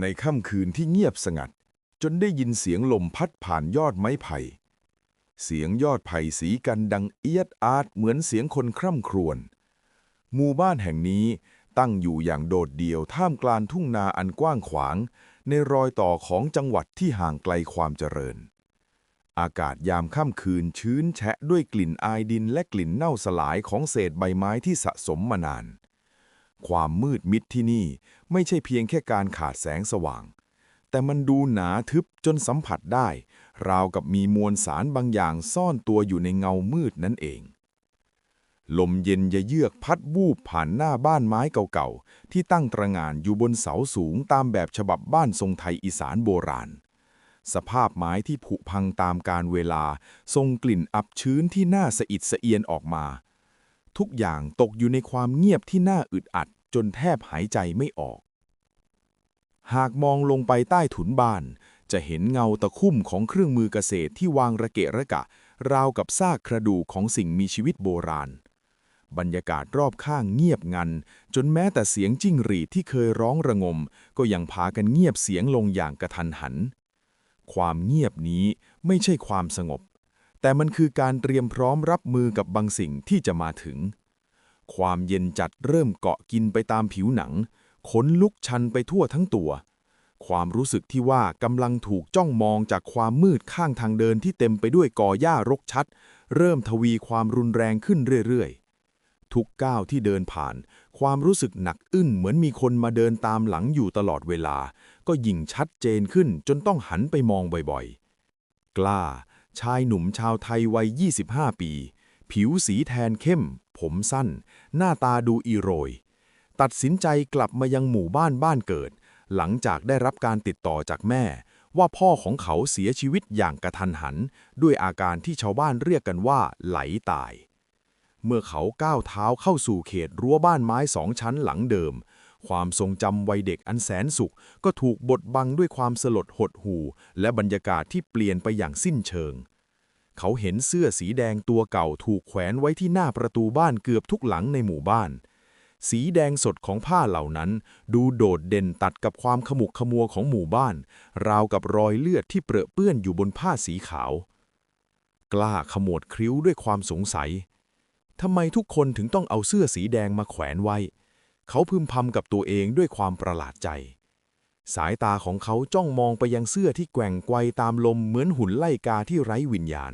ในค่ำคืนที่เงียบสงัด จนได้ยินเสียงลมพัดผ่านยอดไม้ไผ่ เสียงยอดไผ่สีกันดังเอียดอาร์ตเหมือนเสียงคนคร่ำครวญ หมู่บ้านแห่งนี้ตั้งอยู่อย่างโดดเดี่ยวท่ามกลางทุ่งนาอันกว้างขวาง ในรอยต่อของจังหวัดที่ห่างไกลความเจริญ อากาศยามค่ำคืนชื้นแฉะด้วยกลิ่นอายดินและกลิ่นเน่าสลายของเศษใบไม้ที่สะสมมานาน ความมืดมิดที่นี่ ไม่ใช่เพียงแค่การขาดแสงสว่าง แต่มันดูหนาทึบจนสัมผัสได้ ราวกับมีมวลสารบางอย่างซ่อนตัวอยู่ในเงามืดนั่นเอง ลมเย็นยะเยือกพัดวูบผ่านหน้าบ้านไม้เก่าๆ ที่ตั้งตระงานอยู่บนเสาสูงตามแบบฉบับบ้านทรงไทยอีสานโบราณ สภาพไม้ที่ผุพังตามกาลเวลาทรงกลิ่นอับชื้นที่น่าสะอิดสะเอียนออกมา ทุกอย่างตกอยู่ในความเงียบที่น่าอึดอัดจนแทบหายใจไม่ออก หากมองลงไปใต้ถุนบ้าน จะเห็นเงาตะคุ่มของเครื่องมือเกษตรที่วางระเกะระกะ ราวกับซากกระดูกของสิ่งมีชีวิตโบราณ บรรยากาศรอบข้างเงียบงัน จนแม้แต่เสียงจิ้งหรีดที่เคยร้องระงม ก็ยังพากันเงียบเสียงลงอย่างกระทันหัน ความเงียบนี้ไม่ใช่ความสงบ แต่มันคือการเตรียมพร้อมรับมือกับบางสิ่งที่จะมาถึง ความเย็นจัดเริ่มเกาะกินไปตามผิวหนัง ขนลุกชันไปทั่วทั้งตัว ความรู้สึกที่ว่ากำลังถูกจ้องมองจากความมืดข้างทางเดินที่เต็มไปด้วยกอหญ้ารกชัด เริ่มทวีความรุนแรงขึ้นเรื่อยๆ ทุกก้าวที่เดินผ่าน ความรู้สึกหนักอึ้นเหมือนมีคนมาเดินตามหลังอยู่ตลอดเวลา ก็ยิ่งชัดเจนขึ้นจนต้องหันไปมองบ่อยๆ กล้า ชายหนุ่มชาวไทยวัย 25 ปี ผิวสีแทนเข้ม ผมสั้น หน้าตาดูอีโรย ตัดสินใจกลับมายังหมู่บ้านบ้านเกิด หลังจากได้รับการติดต่อจากแม่ ว่าพ่อของเขาเสียชีวิตอย่างกระทันหัน ด้วยอาการที่ชาวบ้านเรียกกันว่า ไหลตาย เมื่อเขาก้าวเท้าเข้าสู่เขตรั้วบ้านไม้สองชั้นหลังเดิม ความทรงจำวัยเด็กอันแสนสุข ก็ถูกบดบังด้วยความสลดหดหู่ และบรรยากาศที่เปลี่ยนไปอย่างสิ้นเชิง เขาเห็นเสื้อสีแดงตัวเก่าถูกแขวนไว้ที่หน้าประตูบ้านเกือบทุกหลังในหมู่บ้าน สีแดงสดของผ้าเหล่านั้น ดูโดดเด่นตัดกับความขมุกขมัวของหมู่บ้าน ราวกับรอยเลือดที่เปรอะเปื้อนอยู่บนผ้าสีขาว กล้าขมวดคิ้วด้วยความสงสัยทำไมทุกคนถึงต้องเอาเสื้อสีแดงมาแขวนไว้ เขาพึมพำกับตัวเองด้วยความประหลาดใจ สายตาของเขาจ้องมองไปยังเสื้อที่แกว่งไกวตามลมเหมือนหุ่นไล่กาที่ไร้วิญญาณ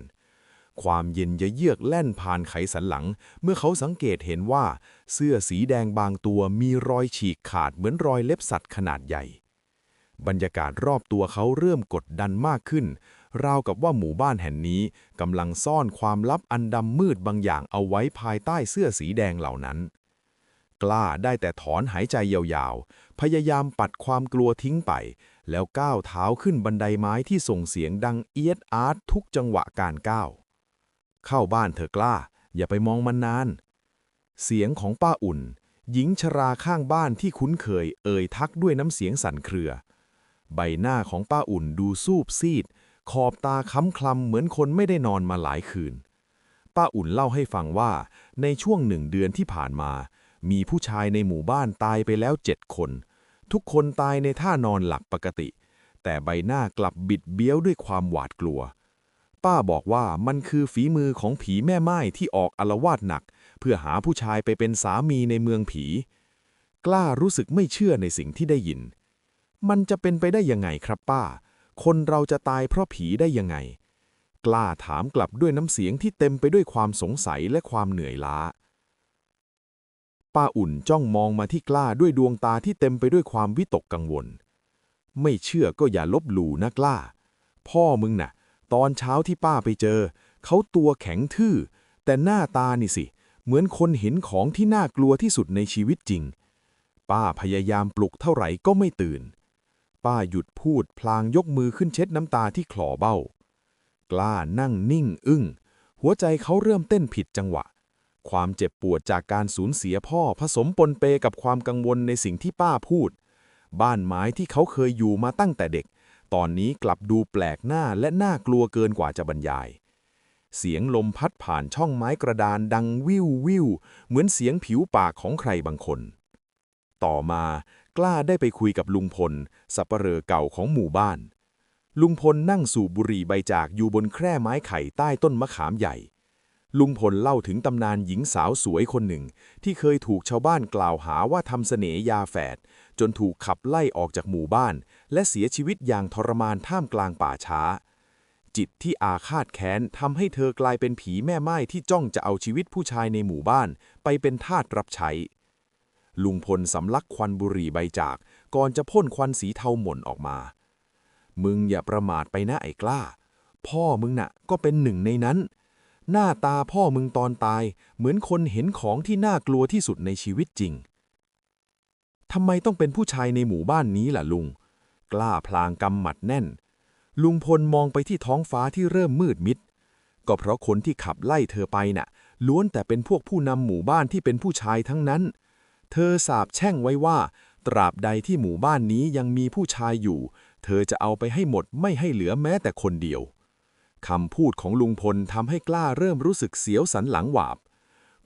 ความเย็นเยือกแล่นผ่านไขสันหลัง เมื่อเขาสังเกตเห็นว่า เสื้อสีแดงบางตัวมีรอยฉีกขาดเหมือนรอยเล็บสัตว์ขนาดใหญ่ บรรยากาศรอบตัวเขาเริ่มกดดันมากขึ้นราวกับว่าหมู่บ้านแห่งนี้กำลังซ่อนความลับอันดำมืดบางอย่างเอาไว้ภายใต้เสื้อสีแดงเหล่านั้น กล้าได้แต่ถอนหายใจยาวๆ พยายามปัดความกลัวทิ้งไป แล้วก้าวเท้าขึ้นบันไดไม้ที่ส่งเสียงดังเอียดอาร์ตทุกจังหวะการก้าว เข้าบ้านเถอกล้า อย่าไปมองมันนาน เสียงของป้าอุ่น หญิงชราข้างบ้านที่คุ้นเคยเอ่ยทักด้วยน้ำเสียงสั่นเครือ ใบหน้าของป้าอุ่นดูซูบซีด ขอบตาค้ำคลำเหมือนคนไม่ได้นอนมาหลายคืนป้าอุ่นเล่าให้ฟังว่าในช่วงหนึ่งเดือนที่ผ่านมา มีผู้ชายในหมู่บ้านตายไปแล้วเจ็ดคน ทุกคนตายในท่านอนหลับปกติ แต่ใบหน้ากลับบิดเบี้ยวด้วยความหวาดกลัว ป้าบอกว่ามันคือฝีมือของผีแม่ไม้ที่ออกอลวาดหนัก เพื่อหาผู้ชายไปเป็นสามีในเมืองผี กล้ารู้สึกไม่เชื่อในสิ่งที่ได้ยิน มันจะเป็นไปได้ยังไงครับป้า คนเราจะตายเพราะผีได้ยังไง กล้าถามกลับด้วยน้ำเสียงที่เต็มไปด้วยความสงสัยและความเหนื่อยล้า ป้าอุ่นจ้องมองมาที่กล้าด้วยดวงตาที่เต็มไปด้วยความวิตกกังวล ไม่เชื่อก็อย่าลบหลู่นะกล้า พ่อมึงน่ะ ตอนเช้าที่ป้าไปเจอ เขาตัวแข็งทื่อ แต่หน้าตานี่สิ เหมือนคนเห็นของที่น่ากลัวที่สุดในชีวิตจริง ป้าพยายามปลุกเท่าไหร่ก็ไม่ตื่น ป้าหยุดพูดพลางยกมือขึ้นเช็ดน้ำตาที่คลอเบ้า กล้านั่งนิ่งอึ้งหัวใจเขาเริ่มเต้นผิดจังหวะ ความเจ็บปวดจากการสูญเสียพ่อผสมปนเปกับความกังวลในสิ่งที่ป้าพูด บ้านไม้ที่เขาเคยอยู่มาตั้งแต่เด็ก ตอนนี้กลับดูแปลกหน้าและน่ากลัวเกินกว่าจะบรรยาย เสียงลมพัดผ่านช่องไม้กระดานดังวิววิวเหมือนเสียงผิวปากของใครบางคน ต่อมากล้าได้ไปคุยกับลุงพล สัปเหร่อเก่าของหมู่บ้าน ลุงพลนั่งสูบบุหรี่ใบจากอยู่บนแคร่ไม้ไผ่ใต้ต้นมะขามใหญ่ ลุงพลเล่าถึงตำนานหญิงสาวสวยคนหนึ่ง ที่เคยถูกชาวบ้านกล่าวหาว่าทำเสน่ยาแฝด จนถูกขับไล่ออกจากหมู่บ้าน และเสียชีวิตอย่างทรมานท่ามกลางป่าช้า จิตที่อาฆาตแค้นทำให้เธอกลายเป็นผีแม่ไม้ที่จ้องจะเอาชีวิตผู้ชายในหมู่บ้าน ไปเป็นทาสรับใช้ ลุงพลสำลักควันบุหรี่ใบจาก ก่อนจะพ่นควันสีเทาหม่นออกมา มึงอย่าประมาทไปนะไอ้กล้า พ่อมึงน่ะก็เป็นหนึ่งในนั้น หน้าตาพ่อมึงตอนตาย เหมือนคนเห็นของที่น่ากลัวที่สุดในชีวิตจริง ทำไมต้องเป็นผู้ชายในหมู่บ้านนี้ล่ะลุง กล้าพลางกำหมัดแน่น ลุงพลมองไปที่ท้องฟ้าที่เริ่มมืดมิด ก็เพราะคนที่ขับไล่เธอไปน่ะ ล้วนแต่เป็นพวกผู้นำหมู่บ้านที่เป็นผู้ชายทั้งนั้น เธอสาบแช่งไว้ว่า ตราบใดที่หมู่บ้านนี้ยังมีผู้ชายอยู่ เธอจะเอาไปให้หมดไม่ให้เหลือแม้แต่คนเดียว คำพูดของลุงพลทำให้กล้าเริ่มรู้สึกเสียวสันหลังหวาบ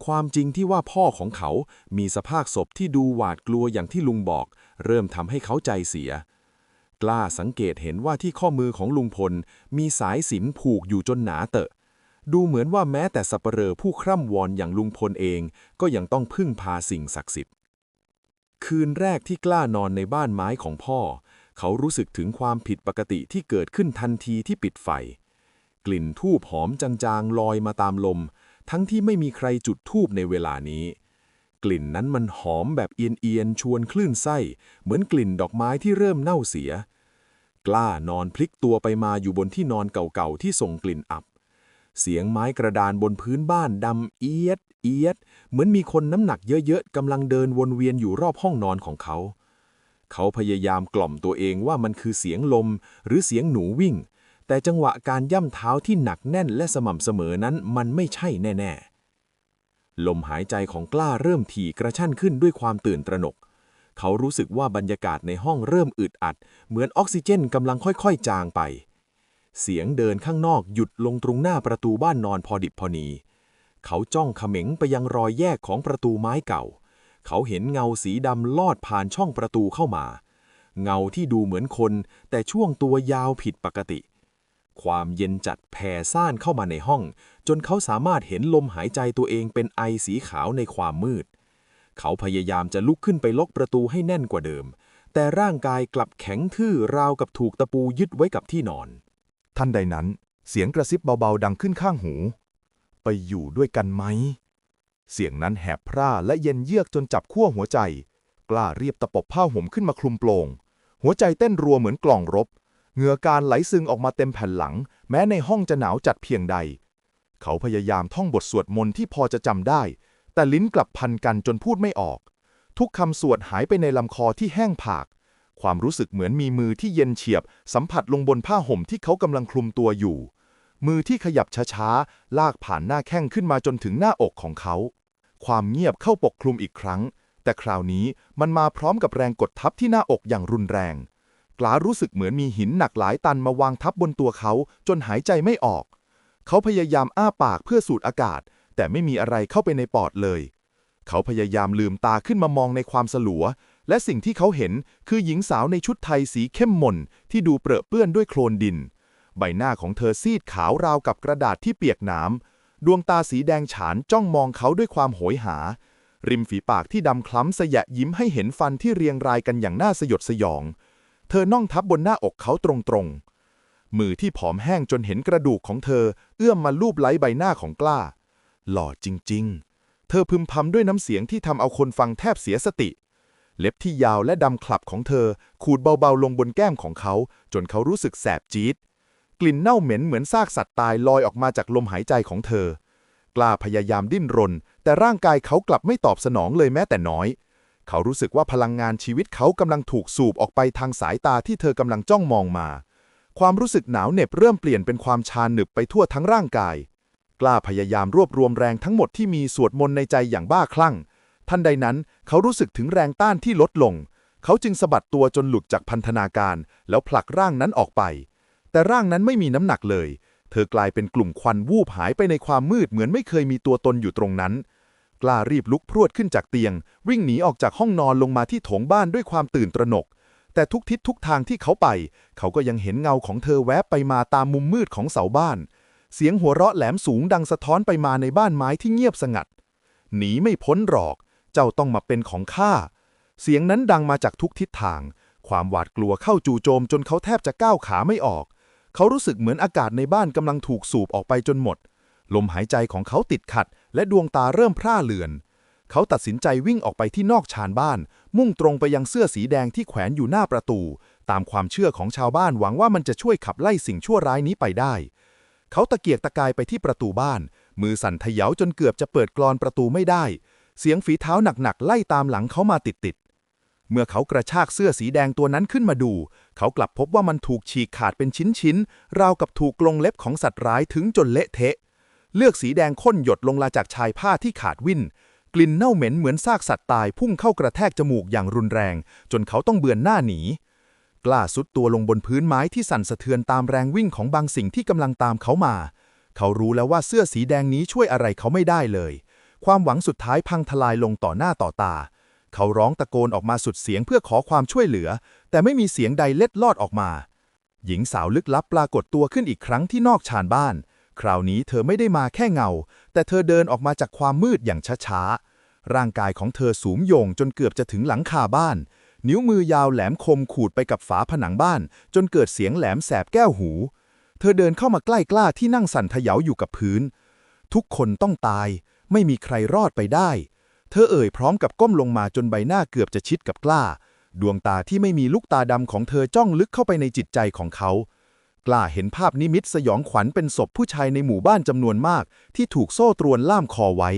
ความจริงที่ว่าพ่อของเขามีสภาพศพที่ดูหวาดกลัวอย่างที่ลุงบอก เริ่มทำให้เขาใจเสีย กล้าสังเกตเห็นว่าที่ข้อมือของลุงพล มีสายสิญจนผูกอยู่จนหนาเตอะ ดูเหมือนว่าแม้แต่สับเปลอผู้คร่ำวอนอย่างลุงพลเอง ก็ยังต้องพึ่งพาสิ่งศักดิ์สิทธิ์ คืนแรกที่กล้านอนในบ้านไม้ของพ่อ เขารู้สึกถึงความผิดปกติที่เกิดขึ้นทันทีที่ปิดไฟ กลิ่นทูบหอมจางๆลอยมาตามลม ทั้งที่ไม่มีใครจุดทูบในเวลานี้ กลิ่นนั้นมันหอมแบบเอียนๆชวนคลื่นไส้ เหมือนกลิ่นดอกไม้ที่เริ่มเน่าเสีย กล้านอนพลิกตัวไปมาอยู่บนที่นอนเก่าๆที่ส่งกลิ่นอับ เสียงไม้กระดานบนพื้นบ้านดำเอียดเอียด เหมือนมีคนน้ำหนักเยอะๆกำลังเดินวนเวียนอยู่รอบห้องนอนของเขาเขาพยายามกล่อมตัวเองว่ามันคือเสียงลมหรือเสียงหนูวิ่ง แต่จังหวะการย่ำเท้าที่หนักแน่นและสม่ำเสมอนั้นมันไม่ใช่แน่ ๆ ลมหายใจของกล้าเริ่มถี่กระชั้นขึ้นด้วยความตื่นตระหนก เขารู้สึกว่าบรรยากาศในห้องเริ่มอึดอัด เหมือนออกซิเจนกำลังค่อยๆ จางไป เสียงเดินข้างนอกหยุดลงตรงหน้าประตูบ้านนอนพอดิบพอนี เขาจ้องเขม็งไปยังรอยแยกของประตูไม้เก่า เขาเห็นเงาสีดำลอดผ่านช่องประตูเข้ามา เงาที่ดูเหมือนคน แต่ช่วงตัวยาวผิดปกติ ความเย็นจัดแผ่ซ่านเข้ามาในห้อง จนเขาสามารถเห็นลมหายใจตัวเองเป็นไอสีขาวในความมืด เขาพยายามจะลุกขึ้นไปล็อกประตูให้แน่นกว่าเดิม แต่ร่างกายกลับแข็งทื่อราวกับถูกตะปูยึดไว้กับที่นอน ท่านใดนั้น เสียงกระซิบเบาๆดังขึ้นข้างหู ไปอยู่ด้วยกันไหม เสียงนั้นแหบพร่าและเย็นเยือกจนจับขั้วหัวใจ กล้าเรียบตะปบผ้าห่มขึ้นมาคลุมโปลงหัวใจเต้นรัวเหมือนกล่องรบ เหงื่อการไหลซึงออกมาเต็มแผ่นหลัง แม้ในห้องจะหนาวจัดเพียงใด เขาพยายามท่องบทสวดมนต์ที่พอจะจำได้ แต่ลิ้นกลับพันกันจนพูดไม่ออก ทุกคำสวดหายไปในลำคอที่แห้งผาก ความรู้สึกเหมือนมีมือที่เย็นเฉียบ สัมผัสลงบนผ้าห่มที่เขากำลังคลุมตัวอยู่ มือที่ขยับช้าๆลากผ่านหน้าแข้งขึ้นมาจนถึงหน้าอกของเขา ความเงียบเข้าปกคลุมอีกครั้ง แต่คราวนี้มันมาพร้อมกับแรงกดทับที่หน้าอกอย่างรุนแรง กลารู้สึกเหมือนมีหินหนักหลายตันมาวางทับบนตัวเขา จนหายใจไม่ออก เขาพยายามอ้าปากเพื่อสูดอากาศ แต่ไม่มีอะไรเข้าไปในปอดเลย เขาพยายามลืมตาขึ้นมามองในความสลัว และสิ่งที่เขาเห็นคือหญิงสาวในชุดไทยสีเข้มมนที่ดูเปรอะเปื้อนด้วยโคลนดิน ใบหน้าของเธอซีดขาวราวกับกระดาษที่เปียกน้ำดวงตาสีแดงฉานจ้องมองเขาด้วยความโหยหา ริมฝีปากที่ดำคล้ำสยะยิ้มให้เห็นฟันที่เรียงรายกันอย่างน่าสยดสยองเเธอน่องทับบนหน้าอกเขาตรงๆ มือที่ผอมแห้งจนเห็นกระดูกของเธอ เอื้อมมาลูบไล้ใบหน้าของกล้า หล่อจริงๆ เธอพึมพำด้วยน้ำเสียงที่ทำเอาคนฟังแทบเสียสติ เล็บที่ยาวและดำคลับของเธอ ขูดเบาๆลงบนแก้มของเขา จนเขารู้สึกแสบจี๊ดกลิ่นเน่าเหม็นเหมือนซากสัตว์ตายลอยออกมาจากลมหายใจของเธอ กล้าพยายามดิ้นรน แต่ร่างกายเขากลับไม่ตอบสนองเลยแม้แต่น้อย เขารู้สึกว่าพลังงานชีวิตเขากำลังถูกสูบออกไปทางสายตาที่เธอกำลังจ้องมองมา ความรู้สึกหนาวเหน็บเริ่มเปลี่ยนเป็นความชาหนึบไปทั่วทั้งร่างกาย กล้าพยายามรวบรวมแรงทั้งหมดที่มีสวดมนต์ในใจอย่างบ้าคลั่ง ทันใดนั้นเขารู้สึกถึงแรงต้านที่ลดลง เขาจึงสะบัดตัวจนหลุดจากพันธนาการ แล้วผลักร่างนั้นออกไป แต่ร่างนั้นไม่มีน้ำหนักเลย เธอกลายเป็นกลุ่มควันวูบหายไปในความมืดเหมือนไม่เคยมีตัวตนอยู่ตรงนั้น กล้ารีบลุกพรวดขึ้นจากเตียง วิ่งหนีออกจากห้องนอนลงมาที่โถงบ้านด้วยความตื่นตระหนก แต่ทุกทิศทุกทางที่เขาไป เขาก็ยังเห็นเงาของเธอแวบไปมาตามมุมมืดของเสาบ้าน เสียงหัวเราะแหลมสูงดังสะท้อนไปมาในบ้านไม้ที่เงียบสงัด หนีไม่พ้นหรอก เจ้าต้องมาเป็นของข้า เสียงนั้นดังมาจากทุกทิศทาง ความหวาดกลัวเข้าจู่โจมจนเขาแทบจะก้าวขาไม่ออก เขารู้สึกเหมือนอากาศในบ้านกำลังถูกสูบออกไปจนหมด ลมหายใจของเขาติดขัด และดวงตาเริ่มพร่าเลือน เขาตัดสินใจวิ่งออกไปที่นอกชานบ้าน มุ่งตรงไปยังเสื้อสีแดงที่แขวนอยู่หน้าประตู ตามความเชื่อของชาวบ้านหวังว่ามันจะช่วยขับไล่สิ่งชั่วร้ายนี้ไปได้ เขาตะเกียกตะกายไปที่ประตูบ้าน มือสั่นทะเยาจนเกือบจะเปิดกลอนประตูไม่ได้ เสียงฝีเท้าหนักๆไล่ตามหลังเขามาติดๆเมื่อเขากระชากเสื้อสีแดงตัวนั้นขึ้นมาดู เขากลับพบว่ามันถูกฉีกขาดเป็นชิ้นๆ ราวกับถูกกรงเล็บของสัตว์ร้ายถึงจนเละเทะ เลือกสีแดงข้นหยดลงมาจากชายผ้าที่ขาดวิ่น กลิ่นเน่าเหม็นเหมือนซากสัตว์ตายพุ่งเข้ากระแทกจมูกอย่างรุนแรง จนเขาต้องเบือนหน้าหนี กล้าสุดตัวลงบนพื้นไม้ที่สั่นสะเทือนตามแรงวิ่งของบางสิ่งที่กำลังตามเขามา เขารู้แล้วว่าเสื้อสีแดงนี้ช่วยอะไรเขาไม่ได้เลย ความหวังสุดท้ายพังทลายลงต่อหน้าต่อตา เขาร้องตะโกนออกมาสุดเสียงเพื่อขอความช่วยเหลือ แต่ไม่มีเสียงใดเล็ดลอดออกมา หญิงสาวลึกลับปรากฏตัวขึ้นอีกครั้งที่นอกชานบ้าน คราวนี้เธอไม่ได้มาแค่เงา แต่เธอเดินออกมาจากความมืดอย่างช้าๆ ร่างกายของเธอสูงโยงจนเกือบจะถึงหลังคาบ้าน นิ้วมือยาวแหลมคมขูดไปกับฝาผนังบ้าน จนเกิดเสียงแหลมแสบแก้วหู เธอเดินเข้ามาใกล้กล้าที่นั่งสั่นทะเยาอยู่กับพื้น ทุกคนต้องตาย ไม่มีใครรอดไปได้ เธอเอ่ยพร้อมกับก้มลงมาจนใบหน้าเกือบจะชิดกับกล้า ดวงตาที่ไม่มีลูกตาดำของเธอจ้องลึกเข้าไปในจิตใจของเขา กล้าเห็นภาพนิมิตสยองขวัญเป็นศพผู้ชายในหมู่บ้านจำนวนมาก ที่ถูกโซ่ตรวนล่ามคอไว้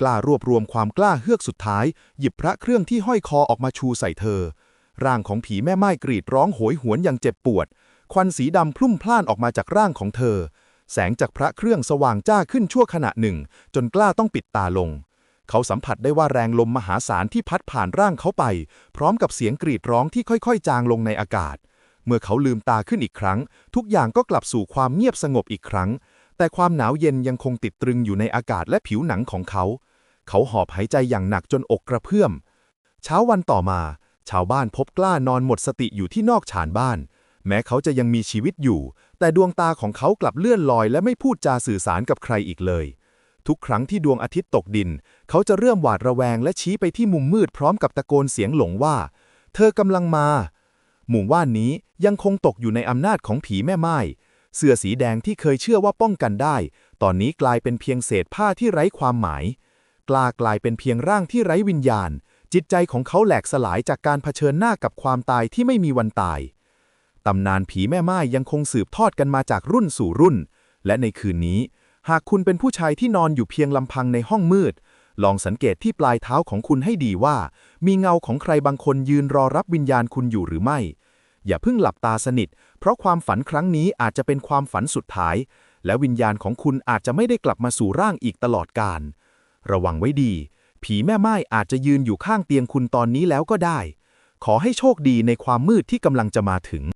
กล้ารวบรวมความกล้าเฮือกสุดท้าย หยิบพระเครื่องที่ห้อยคอออกมาชูใส่เธอ ร่างของผีแม่ไม้กรีดร้องโหยหวนอย่างเจ็บปวด ควันสีดำพลุ่มพล่านออกมาจากร่างของเธอ แสงจากพระเครื่องสว่างจ้าขึ้นชั่วขณะหนึ่ง จนกล้าต้องปิดตาลง เขาสัมผัสได้ว่าแรงลมมหาศาลที่พัดผ่านร่างเขาไป พร้อมกับเสียงกรีดร้องที่ค่อยๆ จางลงในอากาศ เมื่อเขาลืมตาขึ้นอีกครั้ง ทุกอย่างก็กลับสู่ความเงียบสงบอีกครั้ง แต่ความหนาวเย็นยังคงติดตรึงอยู่ในอากาศและผิวหนังของเขา เขาหอบหายใจอย่างหนักจนอกกระเพื่อม เช้าวันต่อมา ชาวบ้านพบกล้านอนหมดสติอยู่ที่นอกชานบ้าน แม้เขาจะยังมีชีวิตอยู่ แต่ดวงตาของเขากลับเลื่อนลอย และไม่พูดจาสื่อสารกับใครอีกเลย ทุกครั้งที่ดวงอาทิตย์ตกดิน เขาจะเริ่มหวาดระแวงและชี้ไปที่มุมมืดพร้อมกับตะโกนเสียงหลงว่า เธอกำลังมา หมู่บ้านนี้ยังคงตกอยู่ในอำนาจของผีแม่ไม้เสื้อสีแดงที่เคยเชื่อว่าป้องกันได้ ตอนนี้กลายเป็นเพียงเศษผ้าที่ไร้ความหมาย กล้ากลายเป็นเพียงร่างที่ไร้วิญญาณ จิตใจของเขาแหลกสลายจากการเผชิญหน้ากับความตายที่ไม่มีวันตาย ตำนานผีแม่ไม้ยังคงสืบทอดกันมาจากรุ่นสู่รุ่น และในคืนนี้ หากคุณเป็นผู้ชายที่นอนอยู่เพียงลำพังในห้องมืด ลองสังเกตที่ปลายเท้าของคุณให้ดีว่า มีเงาของใครบางคนยืนรอรับวิญญาณคุณอยู่หรือไม่ อย่าเพิ่งหลับตาสนิท เพราะความฝันครั้งนี้อาจจะเป็นความฝันสุดท้าย และวิญญาณของคุณอาจจะไม่ได้กลับมาสู่ร่างอีกตลอดกาลระวังไว้ดี ผีแม่ไม้อาจจะยืนอยู่ข้างเตียงคุณตอนนี้แล้วก็ได้ ขอให้โชคดีในความมืดที่กำลังจะมาถึง